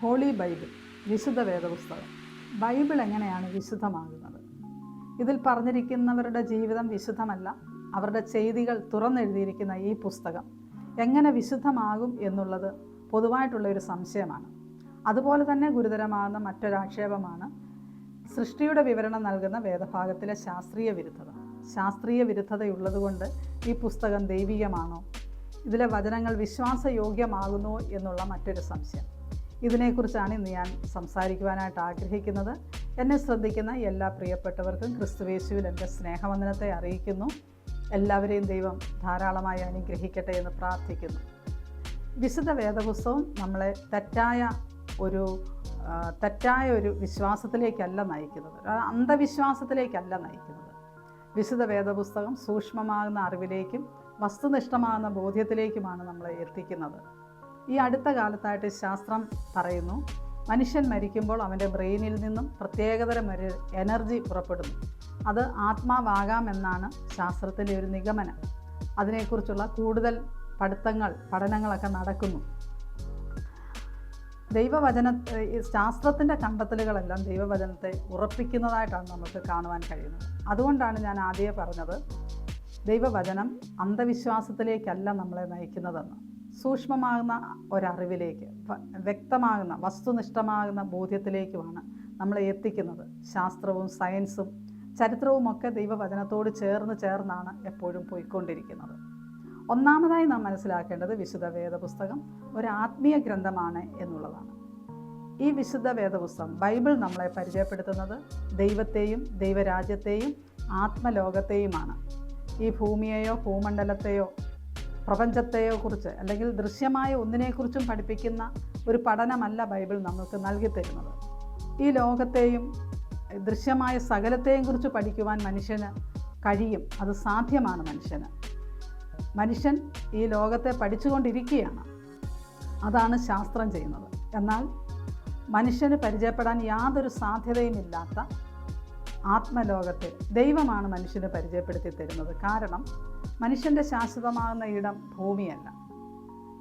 Holy Bible വിശുദ്ധ വേദപുസ്തകം. Bible എങ്ങനെയാണ് വിശുദ്ധമാകുന്നത്? ഇതിൽ പറഞ്ഞിരിക്കുന്നവരുടെ ജീവിതം വിശുദ്ധമല്ല അവരുടെ ചെയ്തികൾ തുറന്നെഴുതിയിരിക്കുന്ന ഈ പുസ്തകം എങ്ങനെ വിശുദ്ധമാകും എന്നുള്ളത് പൊതുവായിട്ടുള്ള ഒരു സംശയമാണ്. അതുപോലെ തന്നെ ഗുരുതരമാകുന്ന മറ്റൊരാക്ഷേപമാണ് സൃഷ്ടിയുടെ വിവരണം നൽകുന്ന വേദഭാഗത്തിലെ ശാസ്ത്രീയ വിരുദ്ധത. ശാസ്ത്രീയ വിരുദ്ധതയുള്ളതുകൊണ്ട് ഈ പുസ്തകം ദൈവികമാണോ? ഇതിലെ വചനങ്ങൾ വിശ്വാസയോഗ്യമാകുന്നു എന്നുള്ള മറ്റൊരു സംശയം. ഇതിനെക്കുറിച്ചാണ് ഇന്ന് ഞാൻ സംസാരിക്കുവാനായിട്ട് ആഗ്രഹിക്കുന്നത്. എന്നെ ശ്രദ്ധിക്കുന്ന എല്ലാ പ്രിയപ്പെട്ടവർക്കും ക്രിസ്തുവേശുവിൽ എന്റെ സ്നേഹവന്ദനത്തെ അറിയിക്കുന്നു. എല്ലാവരെയും ദൈവം ധാരാളമായി അനുഗ്രഹിക്കട്ടെ എന്ന് പ്രാർത്ഥിക്കുന്നു. വിശുദ്ധ വേദപുസ്തകം നമ്മളെ തെറ്റായ ഒരു തെറ്റായ ഒരു വിശ്വാസത്തിലേക്കല്ല നയിക്കുന്നത്. അന്ധവിശ്വാസത്തിലേക്കല്ല നയിക്കുന്നത്. വിശുദ്ധ വേദപുസ്തകം സൂക്ഷ്മമാകുന്ന അറിവിലേക്കും വസ്തുനിഷ്ഠമാകുന്ന ബോധ്യത്തിലേക്കുമാണ് നമ്മളെ എത്തിക്കുന്നത്. ഈ അടുത്ത കാലത്തായിട്ട് ശാസ്ത്രം പറയുന്നു. മനുഷ്യൻ മരിക്കുമ്പോൾ അവന്റെ ബ്രെയിനിൽ നിന്നും പ്രത്യേകതരം ഒരു എനർജി പുറപ്പെടുന്നു. അത് ആത്മാവാകാമെന്നാണ് ശാസ്ത്രത്തിലെ ഒരു നിഗമനം. അതിനെക്കുറിച്ചുള്ള കൂടുതൽ പഠിത്തങ്ങൾ പഠനങ്ങളൊക്കെ നടക്കുന്നു. ദൈവവചന ശാസ്ത്രത്തിന്റെ കണ്ടെത്തലുകളെല്ലാം ദൈവവചനത്തെ ഉറപ്പിക്കുന്നതായിട്ടാണ് നമുക്ക് കാണുവാൻ കഴിയുന്നത്. അതുകൊണ്ടാണ് ഞാൻ ആദ്യമേ പറഞ്ഞത് ദൈവവചനം അന്ധവിശ്വാസത്തിലേക്കല്ല നമ്മളെ നയിക്കുന്നതെന്ന്. സൂക്ഷ്മമാകുന്ന ഒരറിവിലേക്ക് വ്യക്തമാകുന്ന വസ്തുനിഷ്ഠമാകുന്ന ബോധ്യത്തിലേക്കുമാണ് നമ്മളെ എത്തിക്കുന്നത്. ശാസ്ത്രവും സയൻസും ചരിത്രവും ഒക്കെ ദൈവവചനത്തോട് ചേർന്ന് ചേർന്നാണ് എപ്പോഴും പോയിക്കൊണ്ടിരിക്കുന്നത്. ഒന്നാമതായി നാം മനസ്സിലാക്കേണ്ടത് വിശുദ്ധ വേദപുസ്തകം ഒരു ആത്മീയ ഗ്രന്ഥമാണ് എന്നുള്ളതാണ്. ഈ വിശുദ്ധ വേദപുസ്തകം ബൈബിൾ നമ്മളെ പരിചയപ്പെടുത്തുന്നത് ദൈവത്തെയും ദൈവരാജ്യത്തെയും ആത്മലോകത്തെയുമാണ്. ഈ ഭൂമിയെയോ ഭൂമണ്ഡലത്തെയോ പ്രപഞ്ചത്തെയോ കുറിച്ച് അല്ലെങ്കിൽ ദൃശ്യമായ ഒന്നിനെക്കുറിച്ചും പഠിപ്പിക്കുന്ന ഒരു പഠനമല്ല ബൈബിൾ നമുക്ക് നൽകി തരുന്നത്. ഈ ലോകത്തെയും ദൃശ്യമായ സകലത്തെയും കുറിച്ച് പഠിക്കുവാൻ മനുഷ്യന് കഴിയും. അത് സാധ്യമാണ് മനുഷ്യന്. മനുഷ്യൻ ഈ ലോകത്തെ പഠിച്ചുകൊണ്ടിരിക്കുകയാണ്. അതാണ് ശാസ്ത്രം ചെയ്യുന്നത്. എന്നാൽ മനുഷ്യന് പരിചയപ്പെടാൻ യാതൊരു സാധ്യതയുമില്ലാത്ത ആത്മലോകത്തെ ദൈവമാണ് മനുഷ്യന് പരിചയപ്പെടുത്തി തരുന്നത്. കാരണം മനുഷ്യന്റെ ശാശ്വതമാകുന്ന ഇടം ഭൂമിയല്ല.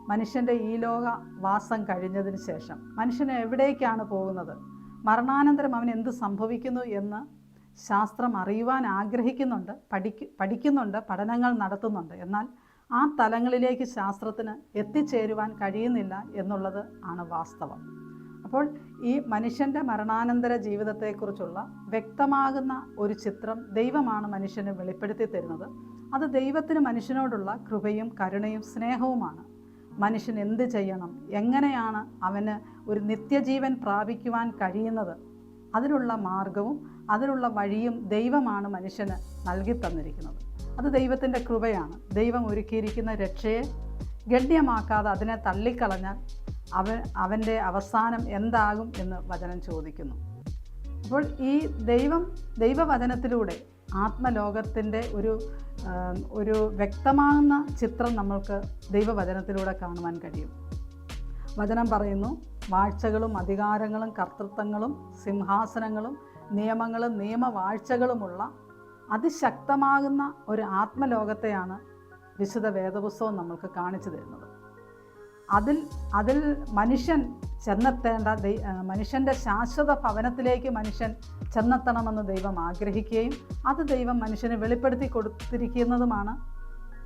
മനുഷ്യന്റെ ഈ ലോക വാസം കഴിഞ്ഞതിന് ശേഷം മനുഷ്യന് എവിടേക്കാണ് പോകുന്നത്? മരണാനന്തരം അവൻ എന്ത് സംഭവിക്കുന്നു എന്ന് ശാസ്ത്രം അറിയുവാൻ ആഗ്രഹിക്കുന്നുണ്ട് പഠിക്ക് പഠിക്കുന്നുണ്ട് പഠനങ്ങൾ നടത്തുന്നുണ്ട്. എന്നാൽ ആ തലങ്ങളിലേക്ക് ശാസ്ത്രത്തിന് എത്തിച്ചേരുവാൻ കഴിയുന്നില്ല എന്നുള്ളത് ആണ് വാസ്തവം. അപ്പോൾ ഈ മനുഷ്യന്റെ മരണാനന്തര ജീവിതത്തെക്കുറിച്ചുള്ള വ്യക്തമാകുന്ന ഒരു ചിത്രം ദൈവമാണ് മനുഷ്യന് വെളിപ്പെടുത്തി തരുന്നത്. അത് ദൈവത്തിന് മനുഷ്യനോടുള്ള കൃപയും കരുണയും സ്നേഹവുമാണ്. മനുഷ്യൻ എന്ത് ചെയ്യണം? എങ്ങനെയാണ് അവന് ഒരു നിത്യജീവൻ പ്രാപിക്കുവാൻ കഴിയുന്നത്? അതിനുള്ള മാർഗവും അതിനുള്ള വഴിയും ദൈവമാണ് മനുഷ്യന് നൽകി തന്നിരിക്കുന്നത്. അത് ദൈവത്തിന്റെ കൃപയാണ്. ദൈവം ഒരുക്കിയിരിക്കുന്ന രക്ഷയെ ഗണ്യമാക്കാതെ അതിനെ തള്ളിക്കളഞ്ഞാൽ അവൻ അവന്റെ അവസാനം എന്താകും എന്ന് വചനം ചോദിക്കുന്നു. അപ്പോൾ ഈ ദൈവം ദൈവവചനത്തിലൂടെ ആത്മലോകത്തിന്റെ ഒരു ഒരു വ്യക്തമാകുന്ന ചിത്രം നമ്മൾക്ക് ദൈവവചനത്തിലൂടെ കാണുവാൻ കഴിയും. വചനം പറയുന്നു വാഴ്ചകളും അധികാരങ്ങളും കർത്തൃത്വങ്ങളും സിംഹാസനങ്ങളും നിയമങ്ങളും നിയമവാഴ്ചകളുമുള്ള അതിശക്തമാകുന്ന ഒരു ആത്മലോകത്തെയാണ് വിശുദ്ധ വേദപുസ്തകം നമ്മൾക്ക് കാണിച്ചു തരുന്നത്. അതിൽ അതിൽ മനുഷ്യൻ ചെന്നെത്തേണ്ട മനുഷ്യന്റെ ശാശ്വത ഭവനത്തിലേക്ക് മനുഷ്യൻ ചെന്നെത്തണമെന്ന് ദൈവം ആഗ്രഹിക്കുകയും അത് ദൈവം മനുഷ്യന് വെളിപ്പെടുത്തി കൊടുത്തിരിക്കുന്നതുമാണ്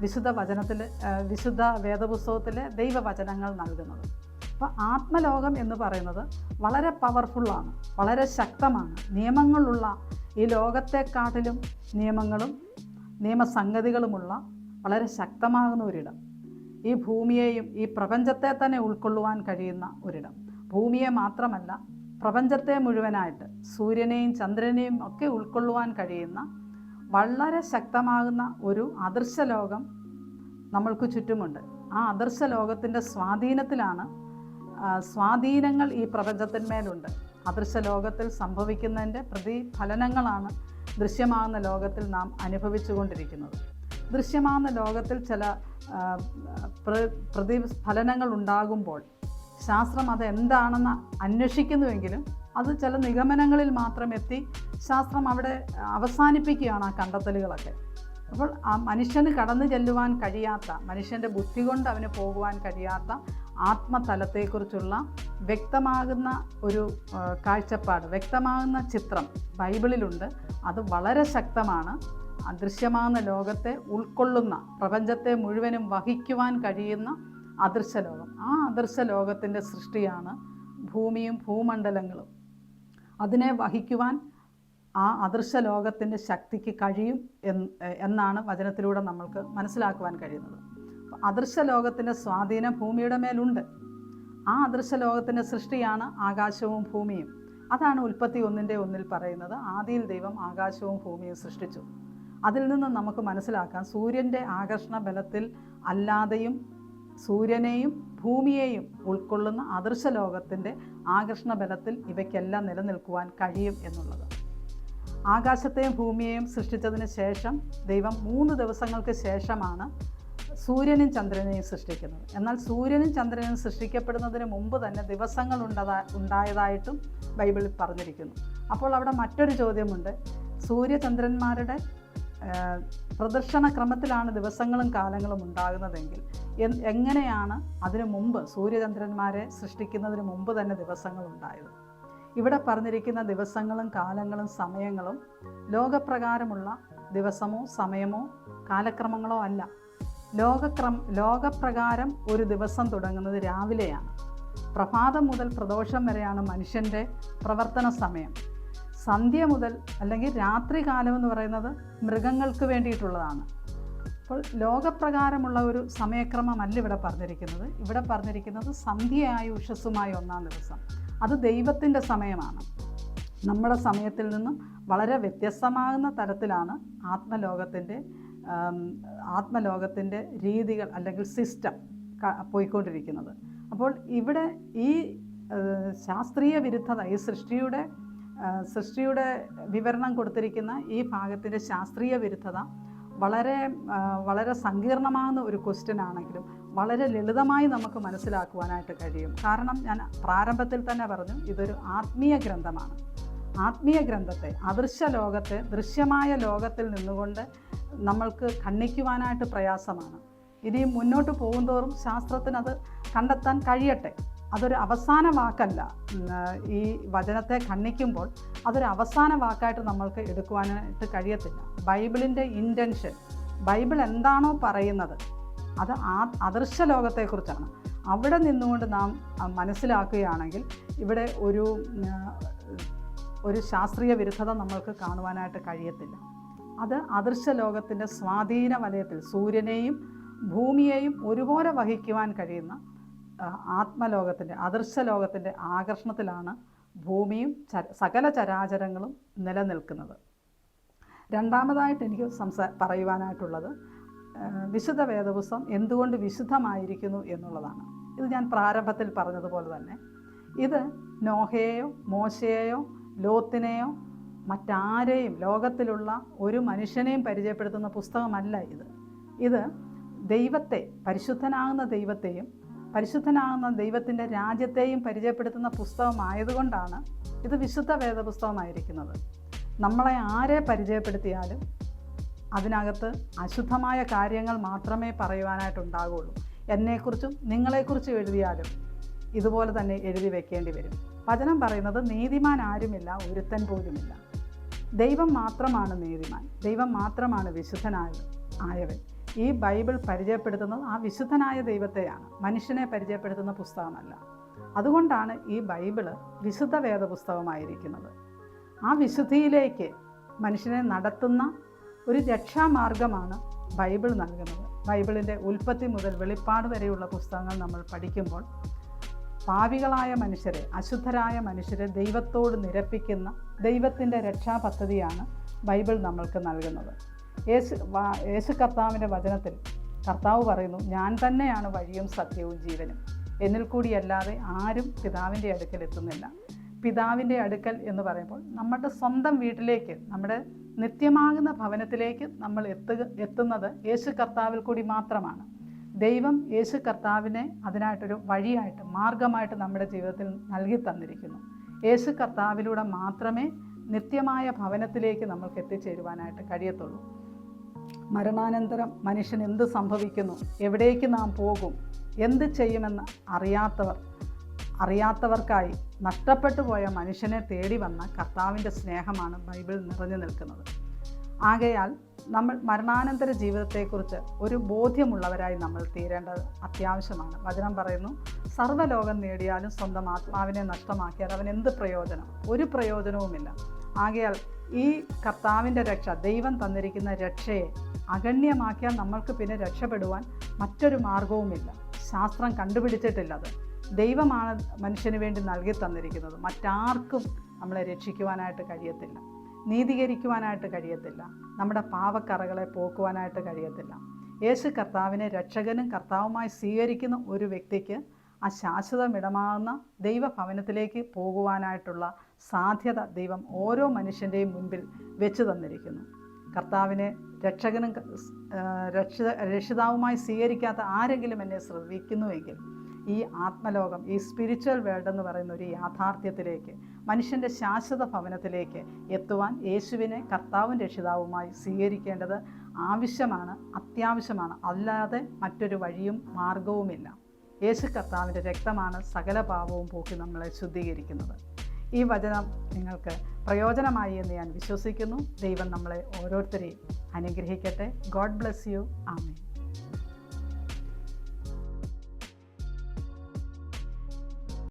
വിശുദ്ധ വചനത്തിൽ വിശുദ്ധ വേദപുസ്തകത്തിലെ ദൈവവചനങ്ങൾ നൽകുന്നത്. അപ്പോൾ ആത്മലോകം എന്ന് പറയുന്നത് വളരെ പവർഫുള്ളാണ് വളരെ ശക്തമാണ്. നിയമങ്ങളുള്ള ഈ ലോകത്തെക്കാട്ടിലും നിയമങ്ങളും നിയമസംഗതികളുമുള്ള വളരെ ശക്തമാകുന്ന ഒരിടം. ഈ ഭൂമിയെയും ഈ പ്രപഞ്ചത്തെ തന്നെ ഉൾക്കൊള്ളുവാൻ കഴിയുന്ന ഒരിടം. ഭൂമിയെ മാത്രമല്ല പ്രപഞ്ചത്തെ മുഴുവനായിട്ട് സൂര്യനെയും ചന്ദ്രനെയും ഒക്കെ ഉൾക്കൊള്ളുവാൻ കഴിയുന്ന വളരെ ശക്തമാകുന്ന ഒരു അദൃശ്യ ലോകം നമ്മൾക്ക് ചുറ്റുമുണ്ട്. ആ അദൃശ്യ ലോകത്തിന്റെ സ്വാധീനത്തിലാണ് സ്വാധീനങ്ങൾ ഈ പ്രപഞ്ചത്തിന്മേലുണ്ട്. അദൃശ്യ ലോകത്തിൽ സംഭവിക്കുന്നതിന്റെ പ്രതിഫലനങ്ങളാണ് ദൃശ്യമാകുന്ന ലോകത്തിൽ നാം അനുഭവിച്ചുകൊണ്ടിരിക്കുന്നത്. ദൃശ്യമാകുന്ന ലോകത്തിൽ ചില പ്രതിഫലനങ്ങൾ ഉണ്ടാകുമ്പോൾ ശാസ്ത്രം അത് എന്താണെന്ന് അന്വേഷിക്കുന്നുവെങ്കിലും അത് ചില നിഗമനങ്ങളിൽ മാത്രം എത്തി ശാസ്ത്രം അവിടെ അവസാനിപ്പിക്കുകയാണ് ആ കണ്ടെത്തലുകളൊക്കെ. അപ്പോൾ ആ മനുഷ്യന് കടന്നു ചെല്ലുവാൻ കഴിയാത്ത മനുഷ്യന്റെ ബുദ്ധി കൊണ്ട് അവന് പോകുവാൻ കഴിയാത്ത ആത്മതലത്തെക്കുറിച്ചുള്ള വ്യക്തമാകുന്ന ഒരു കാഴ്ചപ്പാട് വ്യക്തമാകുന്ന ചിത്രം ബൈബിളിലുണ്ട്. അത് വളരെ ശക്തമാണ്. അദൃശ്യമാകുന്ന ലോകത്തെ ഉൾക്കൊള്ളുന്ന പ്രപഞ്ചത്തെ മുഴുവനും വഹിക്കുവാൻ കഴിയുന്ന അദൃശ്യ ലോകം ആ അദൃശ്യ ലോകത്തിന്റെ സൃഷ്ടിയാണ് ഭൂമിയും ഭൂമണ്ഡലങ്ങളും. അതിനെ വഹിക്കുവാൻ ആ അദൃശ്യ ലോകത്തിന്റെ ശക്തിക്ക് കഴിയും എന്നാണ് വചനത്തിലൂടെ നമ്മൾക്ക് മനസ്സിലാക്കുവാൻ കഴിയുന്നത്. അദൃശ്യ ലോകത്തിന്റെ സ്വാധീനം ഭൂമിയുടെ മേലുണ്ട്. ആ അദൃശ്യ ലോകത്തിന്റെ സൃഷ്ടിയാണ് ആകാശവും ഭൂമിയും. അതാണ് ഉൽപ്പത്തി ഒന്നിന്റെ ഒന്നിൽ പറയുന്നത്. ആദിയിൽ ദൈവം ആകാശവും ഭൂമിയും സൃഷ്ടിച്ചു. അതിൽ നിന്ന് നമുക്ക് മനസ്സിലാക്കാം. സൂര്യന്റെ ആകർഷണ ബലത്തിൽ അല്ലാതെയും സൂര്യനെയും ഭൂമിയെയും ഉൾക്കൊള്ളുന്ന അദൃശ്യ ലോകത്തിന്റെ ആകർഷണ ബലത്തിൽ ഇവയ്ക്കെല്ലാം നിലനിൽക്കുവാൻ കഴിയും എന്നുള്ളത്. ആകാശത്തെയും ഭൂമിയെയും സൃഷ്ടിച്ചതിന് ശേഷം ദൈവം മൂന്ന് ദിവസങ്ങൾക്ക് ശേഷമാണ് സൂര്യനും ചന്ദ്രനെയും സൃഷ്ടിക്കുന്നത്. എന്നാൽ സൂര്യനും ചന്ദ്രനും സൃഷ്ടിക്കപ്പെടുന്നതിന് മുമ്പ് തന്നെ ദിവസങ്ങൾ ഉണ്ടതാ ഉണ്ടായതായിട്ടും ബൈബിളിൽ പറഞ്ഞിരിക്കുന്നു. അപ്പോൾ അവിടെ മറ്റൊരു ചോദ്യമുണ്ട്. സൂര്യചന്ദ്രന്മാരുടെ പ്രദർശന ക്രമത്തിലാണ് ദിവസങ്ങളും കാലങ്ങളും ഉണ്ടാകുന്നതെങ്കിൽ എങ്ങനെയാണ് അതിനു മുമ്പ് സൂര്യചന്ദ്രന്മാരെ സൃഷ്ടിക്കുന്നതിന് മുമ്പ് തന്നെ ദിവസങ്ങൾ ഉണ്ടായത്? ഇവിടെ പറഞ്ഞിരിക്കുന്ന ദിവസങ്ങളും കാലങ്ങളും സമയങ്ങളും ലോകപ്രകാരമുള്ള ദിവസമോ സമയമോ കാലക്രമങ്ങളോ അല്ല. ലോകക്രം ലോകപ്രകാരം ഒരു ദിവസം തുടങ്ങുന്നത് രാവിലെയാണ്. പ്രഭാതം മുതൽ പ്രദോഷം വരെയാണ് മനുഷ്യന്റെ പ്രവർത്തന സമയം. സന്ധ്യ മുതൽ അല്ലെങ്കിൽ രാത്രി കാലം എന്ന് പറയുന്നത് മൃഗങ്ങൾക്ക് വേണ്ടിയിട്ടുള്ളതാണ്. അപ്പോൾ ലോകപ്രകാരമുള്ള ഒരു സമയക്രമമല്ല ഇവിടെ പറഞ്ഞിരിക്കുന്നത്. ഇവിടെ പറഞ്ഞിരിക്കുന്നത് സന്ധ്യയായ ഉഷസ്സുമായ ഒന്നാം ദിവസം. അത് ദൈവത്തിന്റെ സമയമാണ്. നമ്മുടെ സമയത്തിൽ നിന്നും വളരെ വ്യത്യസ്തമാകുന്ന തരത്തിലാണ് ആത്മലോകത്തിന്റെ ആത്മലോകത്തിന്റെ രീതികൾ അല്ലെങ്കിൽ സിസ്റ്റം പോയിക്കൊണ്ടിരിക്കുന്നത്. അപ്പോൾ ഇവിടെ ഈ ശാസ്ത്രീയ വിരുദ്ധത ഈ സൃഷ്ടിയുടെ സൃഷ്ടിയുടെ വിവരണം കൊടുത്തിരിക്കുന്ന ഈ ഭാഗത്തിന്റെ ശാസ്ത്രീയ വിരുദ്ധത വളരെ വളരെ സങ്കീർണമാകുന്ന ഒരു ക്വസ്റ്റ്യൻ ആണെങ്കിലും വളരെ ലളിതമായി നമുക്ക് മനസ്സിലാക്കുവാനായിട്ട് കഴിയും. കാരണം ഞാൻ പ്രാരംഭത്തിൽ തന്നെ പറഞ്ഞു ഇതൊരു ആത്മീയ ഗ്രന്ഥമാണ്. ആത്മീയ ഗ്രന്ഥത്തെ അദൃശ്യ ലോകത്തെ ദൃശ്യമായ ലോകത്തിൽ നിന്നുകൊണ്ട് നമ്മൾക്ക് ഖണ്ഡിക്കുവാനായിട്ട് പ്രയാസമാണ്. ഇനിയും മുന്നോട്ട് പോകുന്തോറും ശാസ്ത്രത്തിനത് കണ്ടെത്താൻ കഴിയട്ടെ. അതൊരു അവസാന വാക്കല്ല. ഈ വചനത്തെ ഖണ്ഡിക്കുമ്പോൾ അതൊരു അവസാന വാക്കായിട്ട് നമ്മൾക്ക് എടുക്കുവാനായിട്ട് കഴിയത്തില്ല. ബൈബിളിന്റെ ഇന്റൻഷൻ ബൈബിൾ എന്താണോ പറയുന്നത് അത് ആ അദൃശ്യ ലോകത്തെക്കുറിച്ചാണ്. അവിടെ നിന്നുകൊണ്ട് നാം മനസ്സിലാക്കുകയാണെങ്കിൽ ഇവിടെ ഒരു ഒരു ശാസ്ത്രീയ വിരുദ്ധത നമ്മൾക്ക് കാണുവാനായിട്ട് കഴിയത്തില്ല. അത് അദൃശ്യ ലോകത്തിന്റെ സ്വാധീന വലയത്തിൽ സൂര്യനെയും ഭൂമിയെയും ഒരുപോലെ വഹിക്കുവാൻ കഴിയുന്ന ആത്മലോകത്തിന്റെ അദൃശ്യ ലോകത്തിന്റെ ആകർഷണത്തിലാണ് ഭൂമിയും സകല ചരാചരങ്ങളും നിലനിൽക്കുന്നത്. രണ്ടാമതായിട്ട് എനിക്ക് സംസാ പറയുവാനായിട്ടുള്ളത് വിശുദ്ധ വേദപുസ്തകം എന്തുകൊണ്ട് വിശുദ്ധമായിരിക്കുന്നു എന്നുള്ളതാണ്. ഇത് ഞാൻ പ്രാരംഭത്തിൽ പറഞ്ഞതുപോലെ തന്നെ. ഇത് നോഹയെയോ മോശയെയോ ലോത്തിനെയോ മറ്റാരെയും ലോകത്തിലുള്ള ഒരു മനുഷ്യനെയും പരിചയപ്പെടുത്തുന്ന പുസ്തകമല്ല ഇത്. ഇത് ദൈവത്തെ പരിശുദ്ധനാകുന്ന ദൈവത്തെയും പരിശുദ്ധനാകുന്ന ദൈവത്തിന്റെ രാജ്യത്തെയും പരിചയപ്പെടുത്തുന്ന പുസ്തകമായതുകൊണ്ടാണ് ഇത് വിശുദ്ധ വേദപുസ്തകമായിരിക്കുന്നത്. നമ്മളെ ആരെ പരിചയപ്പെടുത്തിയാലും അതിനകത്ത് അശുദ്ധമായ കാര്യങ്ങൾ മാത്രമേ പറയുവാനായിട്ടുണ്ടാകുള്ളൂ എന്നെക്കുറിച്ചും നിങ്ങളെക്കുറിച്ചും എഴുതിയാലും ഇതുപോലെ തന്നെ എഴുതി വെക്കേണ്ടി വരും. വചനം പറയുന്നത് നീതിമാൻ ആരുമില്ല ഒരുത്തൻ പോലുമില്ല. ദൈവം മാത്രമാണ് നീതിമാൻ ദൈവം മാത്രമാണ് വിശുദ്ധനായ ആയവൻ. ഈ ബൈബിൾ പരിചയപ്പെടുത്തുന്നത് ആ വിശുദ്ധനായ ദൈവത്തെയാണ്. മനുഷ്യനെ പരിചയപ്പെടുത്തുന്ന പുസ്തകമല്ല. അതുകൊണ്ടാണ് ഈ ബൈബിൾ വിശുദ്ധ വേദ പുസ്തകമായിരിക്കുന്നത് ആ വിശുദ്ധിയിലേക്ക് മനുഷ്യനെ നടത്തുന്ന ഒരു രക്ഷാമാർഗമാണ് ബൈബിൾ നൽകുന്നത്. ബൈബിളിന്റെ ഉൽപ്പത്തി മുതൽ വെളിപ്പാട് വരെയുള്ള പുസ്തകങ്ങൾ നമ്മൾ പഠിക്കുമ്പോൾ പാവികളായ മനുഷ്യരെ അശുദ്ധരായ മനുഷ്യരെ ദൈവത്തോട് നിരപ്പിക്കുന്ന ദൈവത്തിന്റെ രക്ഷാപദ്ധതിയാണ് ബൈബിൾ നമ്മൾക്ക് നൽകുന്നത്. യേശു യേശു കർത്താവിന്റെ വചനത്തിൽ കർത്താവ് പറയുന്നു ഞാൻ തന്നെയാണ് വഴിയും സത്യവും ജീവനും. എന്നിൽ കൂടിയല്ലാതെ ആരും പിതാവിന്റെ അടുക്കൽ എത്തുന്നില്ല. പിതാവിന്റെ അടുക്കൽ എന്ന് പറയുമ്പോൾ നമ്മുടെ സ്വന്തം വീട്ടിലേക്ക് നമ്മുടെ നിത്യമാകുന്ന ഭവനത്തിലേക്ക് നമ്മൾ എത്തുക എത്തുന്നത് യേശു കർത്താവിൽ കൂടി മാത്രമാണ്. ദൈവം യേശു കർത്താവിനെ അതിനായിട്ടൊരു വഴിയായിട്ട് മാർഗമായിട്ട് നമ്മുടെ ജീവിതത്തിൽ നൽകി തന്നിരിക്കുന്നു. യേശു കർത്താവിലൂടെ മാത്രമേ നിത്യമായ ഭവനത്തിലേക്ക് നമ്മൾക്ക് എത്തിച്ചേരുവാനായിട്ട് കഴിയത്തുള്ളൂ. മരണാനന്തരം മനുഷ്യൻ എന്ത് സംഭവിക്കുന്നു? എവിടേക്ക് നാം പോകും? എന്ത് ചെയ്യുമെന്ന് അറിയാത്തവർ അറിയാത്തവർക്കായി നഷ്ടപ്പെട്ടു പോയ മനുഷ്യനെ തേടി വന്ന കർത്താവിന്റെ സ്നേഹമാണ് ബൈബിൾ നിറഞ്ഞു നിൽക്കുന്നത്. ആകയാൽ നമ്മൾ മരണാനന്തര ജീവിതത്തെക്കുറിച്ച് ഒരു ബോധ്യമുള്ളവരായി നമ്മൾ തീരേണ്ടത് അത്യാവശ്യമാണ്. വചനം പറയുന്നു സർവലോകം നേടിയാലും സ്വന്തം ആത്മാവിനെ നഷ്ടമാക്കിയാൽ അവൻ എന്ത് പ്രയോജനം? ഒരു പ്രയോജനവുമില്ല. ആകയാൽ ഈ കർത്താവിന്റെ രക്ഷ ദൈവം തന്നിരിക്കുന്ന രക്ഷയെ അഗണ്യമാക്കിയാൽ നമ്മൾക്ക് പിന്നെ രക്ഷപ്പെടുവാൻ മറ്റൊരു മാർഗവുമില്ല. ശാസ്ത്രം കണ്ടുപിടിച്ചിട്ടില്ല അത്. ദൈവമാണ് മനുഷ്യന് വേണ്ടി നൽകി തന്നിരിക്കുന്നത്. മറ്റാർക്കും നമ്മളെ രക്ഷിക്കുവാനായിട്ട് കഴിയത്തില്ല. നീതീകരിക്കുവാനായിട്ട് കഴിയത്തില്ല. നമ്മുടെ പാവക്കറകളെ പോക്കുവാനായിട്ട് കഴിയത്തില്ല. യേശു കർത്താവിനെ രക്ഷകനും കർത്താവുമായി സ്വീകരിക്കുന്ന ഒരു വ്യക്തിക്ക് ആ ശാശ്വതമിടമാകുന്ന ദൈവഭവനത്തിലേക്ക് പോകുവാനായിട്ടുള്ള സാധ്യത ദൈവം ഓരോ മനുഷ്യന്റെയും മുൻപിൽ വെച്ചു തന്നിരിക്കുന്നു. കർത്താവിനെ രക്ഷകനും രക്ഷിത രക്ഷിതാവുമായി സ്വീകരിക്കാത്ത ആരെങ്കിലും എന്നെ ശ്രദ്ധിക്കുന്നുവെങ്കിൽ ഈ ആത്മലോകം ഈ സ്പിരിച്വൽ വേൾഡ് എന്ന് പറയുന്ന ഒരു യാഥാർത്ഥ്യത്തിലേക്ക് മനുഷ്യന്റെ ശാശ്വത ഭവനത്തിലേക്ക് എത്തുവാൻ യേശുവിനെ കർത്താവും രക്ഷിതാവുമായി സ്വീകരിക്കേണ്ടത് ആവശ്യമാണ് അത്യാവശ്യമാണ്. അല്ലാതെ മറ്റൊരു വഴിയും മാർഗവുമില്ല യേശു കർത്താവിന്റെ രക്തമാണ് സകല പാപവും പോക്കി നമ്മളെ ശുദ്ധീകരിക്കുന്നത്. ഈ വചനം നിങ്ങൾക്ക് പ്രയോജനമായി എന്ന് ഞാൻ വിശ്വസിക്കുന്നു. ദൈവം നമ്മളെ ഓരോരുത്തരെയും അനുഗ്രഹിക്കട്ടെ. God bless you amen